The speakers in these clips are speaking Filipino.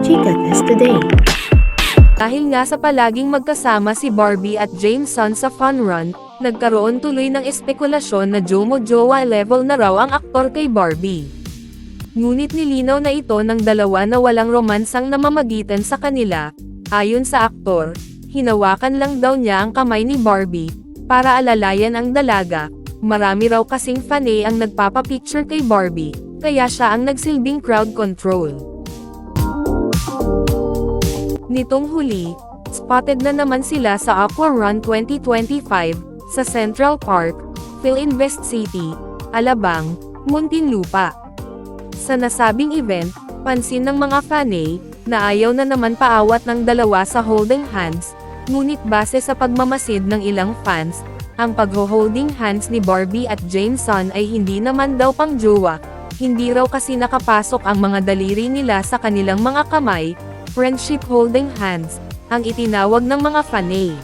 Chica Test Today. Dahil nga sa palaging magkasama si Barbie at Jameson sa fun run, nagkaroon tuloy ng espekulasyon na jomo-jowa level na raw ang aktor kay Barbie. Ngunit nilinaw na ito ng dalawa na walang romansang namamagitan sa kanila, ayon sa aktor, hinawakan lang daw niya ang kamay ni Barbie, para alalayan ang dalaga, marami raw kasing fanay ang nagpapapicture kay Barbie, kaya siya ang nagsilbing crowd control. Nitong huli, spotted na naman sila sa Aqua Run 2025, sa Central Park, Philinvest City, Alabang, Muntinlupa. Sa nasabing event, pansin ng mga fanay, na ayaw na naman paawat ng dalawa sa holding hands, ngunit base sa pagmamasid ng ilang fans, ang pagho-holding hands ni Barbie at Jameson ay hindi naman daw pang jowa, hindi raw kasi nakapasok ang mga daliri nila sa kanilang mga kamay, friendship holding hands, ang itinawag ng mga fanay.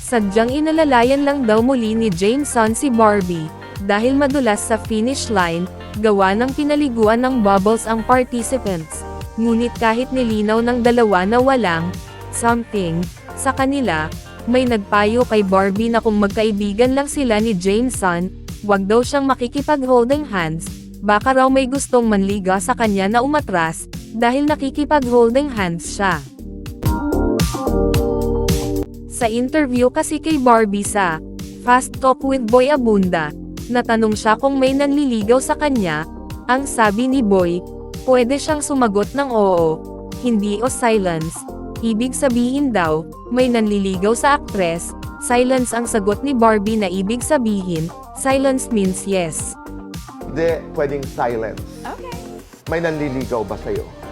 Sadyang inalalayan lang daw muli ni Jameson si Barbie, dahil madulas sa finish line, gawa ng pinaliguan ng bubbles ang participants. Ngunit kahit nilinaw ng dalawa na walang something sa kanila, may nagpayo kay Barbie na kung magkaibigan lang sila ni Jameson, wag daw siyang makikipag-holding hands, baka raw may gustong manliga sa kanya na umatras, dahil nakikipag-holding hands siya. Sa interview kasi kay Barbie sa Fast Talk with Boy Abunda, natanong siya kung may nanliligaw sa kanya, ang sabi ni Boy, pwede siyang sumagot ng oo, hindi o silence. Ibig sabihin daw, may nanliligaw sa aktres, silence ang sagot ni Barbie na ibig sabihin, silence means yes. Hindi pwedeng silence. Okay. May nanliligaw ba sa'yo?